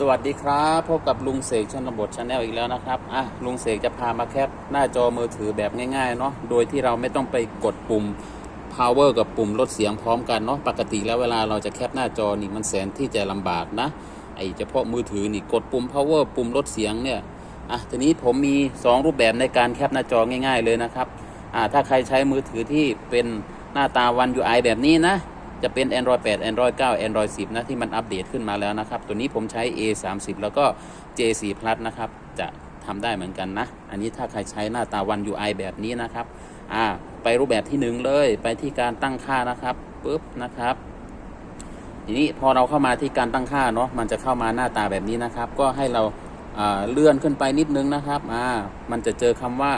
สวัสดีครับพบกับลุงเสกชนบทชาแนลอีกแล้วนะครับอะลุงเสกจะพามาแคปหน้าจอมือถือแบบง่ายๆเนาะโดยที่เราไม่ต้องไปกดปุ่ม power กับปุ่มลดเสียงพร้อมกันเนาะปกติแล้วเวลาเราจะแคปหน้าจอนี่มันแสนที่จะลำบากนะไอ้เฉพาะมือถือนี่กดปุ่ม power ปุ่มลดเสียงเนี่ยอะทีนี้ผมมี 2 รูปแบบในการแคปหน้าจอง่าย ๆ เลยนะครับอ่าถ้าใครใช้มือถือที่เป็นหน้าตา One UI แบบนี้นะ จะเป็น Android 8 Android 9 Android 10 นะ ที่มันอัปเดตขึ้นมาแล้วนะครับ ตัวนี้ผมใช้ A 3 0แล้วก็ J 4 Plus นะครับ จะทำได้เหมือนกันนะ อันนี้ถ้าใครใช้หน้าตา One UI แบบนี้นะครับ อ่า ไปรูปแบบที่ 1 เลย ไปที่การตั้งค่านะครับปุ๊บนะครับทีนี้พอเราเข้ามาที่การตั้งค่าเนาะมันจะเข้ามาหน้าตาแบบนี้นะครับ ก็ให้เราเลื่อนขึ้นไปนิดนึงนะครับอ่ามันจะเจอคำว่า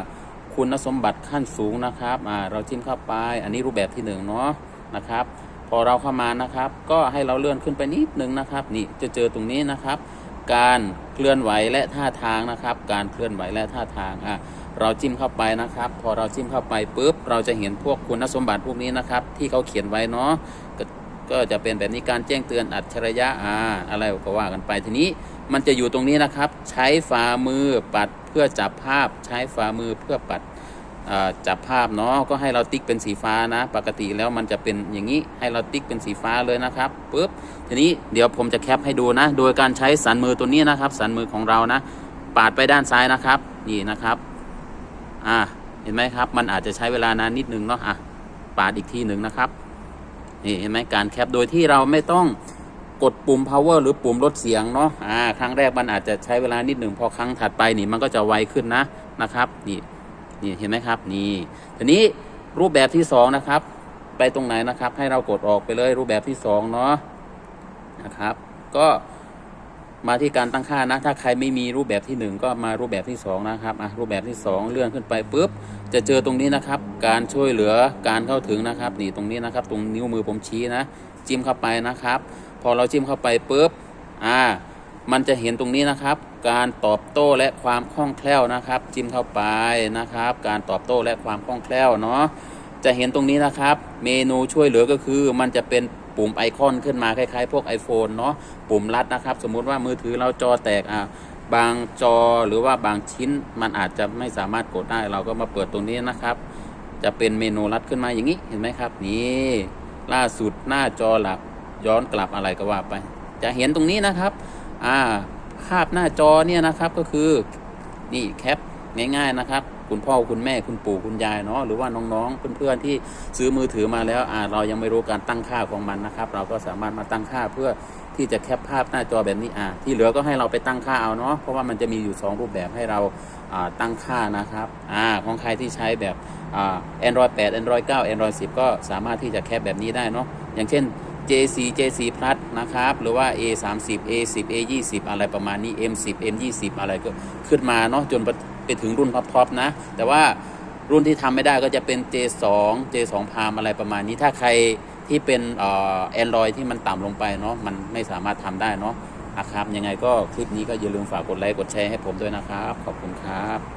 คุณสมบัติขั้นสูงนะครับอ่าเราจิ้มเข้าไป อันนี้รูปแบบที่หนึ่งเนาะนะครับ พอเราเข้ามานะครับ ก็ให้เราเลื่อนขึ้นไปนิดนึงนะครับ นี่จะเจอตรงนี้นะครับ การเคลื่อนไหวและท่าทางนะครับ การเคลื่อนไหวและท่าทางอะเราจิ้มเข้าไปนะครับ พอเราจิ้มเข้าไปปุ๊บเราจะเห็นพวกคุณสมบัติพวกนี้นะครับ ที่เขาเขียนไว้เนาะก็ก็จะเป็นแบบนี้การแจ้งเตือนอัจฉริยะอ่าอะไรก็ว่ากันไปทีนี้มันจะอยู่ตรงนี้นะครับ ใช้ฝ่ามือปัดเพื่อจับภาพ ใช้ฝ่ามือเพื่อปัด จับภาพเนาะก็ให้เราติ๊กเป็นสีฟ้านะ ปกติแล้วมันจะเป็นอย่างนี้ให้เราติ๊กเป็นสีฟ้าเลยนะครับปุ๊บทีนี้เดี๋ยวผมจะแคปให้ดูนะ โดยการใช้สันมือตัวนี้นะครับ สันมือของเรานะ ปาดไปด้านซ้ายนะครับนี่นะครับอ่าเห็นไหมครับ มันอาจจะใช้เวลานานนิดนึงเนาะอะปาดอีกทีหนึ่งนะครับนี่เห็นไหมการแคปโดยที่เราไม่ต้องกดปุ่ม power หรือปุ่มลดเสียงเนาะอ่าครั้งแรกมันอาจจะใช้เวลานิดหนึ่งพอครั้งถัดไปนี่มันก็จะไวขึ้นนะนะครับนี่ นี่เห็นไหมครับนี่ทีนี้รูปแบบที่สองนะครับ ไปตรงไหนนะครับ ให้เรากดออกไปเลยรูปแบบที่สองเนาะนะครับ ก็มาที่การตั้งค่านะ ถ้าใครไม่มีรูปแบบที่หนึ่งก็มารูปแบบที่สองนะครับอะรูปแบบที่สองเลื่อนขึ้นไปปุ๊บ จะเจอตรงนี้นะครับ การช่วยเหลือการเข้าถึงนะครับ นี่ตรงนี้นะครับ ตรงนิ้วมือผมชี้นะ จิ้มเข้าไปนะครับ พอเราจิ้มเข้าไปปุ๊บอ่า มันจะเห็นตรงนี้นะครับ การตอบโต้และความคล่องแคล่วนะครับ จิ้มเข้าไปนะครับ การตอบโต้และความคล่องแคล่วเนาะจะเห็นตรงนี้นะครับ เมนูช่วยเหลือก็คือ มันจะเป็นปุ่มไอคอนขึ้นมาคล้ายๆ พวก iPhone เนาะปุ่มลัดนะครับ สมมุติว่ามือถือเราจอแตกอะบางจอหรือว่าบางชิ้นมันอาจจะไม่สามารถกดได้เราก็มาเปิดตรงนี้นะครับ จะเป็นเมนูลัดขึ้นมาอย่างนี้เห็นไหมครับ นี่ล่าสุดหน้าจอหลักย้อนกลับอะไรก็ว่าไป จะเห็นตรงนี้นะครับ อ่าภาพหน้าจอเนี่ยนะครับก็คือนี่แคปง่ายๆนะครับ คุณพ่อคุณแม่คุณปู่คุณยายเนาะหรือว่าน้องๆเพื่อนๆที่ซื้อมือถือมาแล้วอ่าเรายังไม่รู้การตั้งค่าของมันนะครับ เราก็สามารถมาตั้งค่าเพื่อที่จะแคปภาพหน้าจอแบบนี้อ่าที่เหลือก็ให้เราไปตั้งค่าเอาเนาะเพราะว่ามันจะมีอยู่ 2 รูปแบบให้เราอ่าตั้งค่านะครับอ่าของใครที่ใช้แบบอ่า Android 8 Android 9 Android 10 ก็สามารถที่จะแคปแบบนี้ได้เนาะอย่างเช่น J4 J4 Plus นะครับ หรือว่า A 3 0 A 10 A 2 0 อะไรประมาณนี้ M 10 M 2 0 อะไรก็ขึ้นมาเนาะจนไปถึงรุ่นท็อปๆนะ แต่ว่ารุ่นที่ทำไม่ได้ก็จะเป็น J2 J2 Palm อะไรประมาณนี้ถ้าใครที่เป็นเอ่อ Android ที่มันต่ำลงไปเนาะมันไม่สามารถทำได้เนาะนะครับ ยังไงก็คลิปนี้ก็อย่าลืมฝากกดไลค์กดแชร์ให้ผมด้วยนะครับ ขอบคุณครับ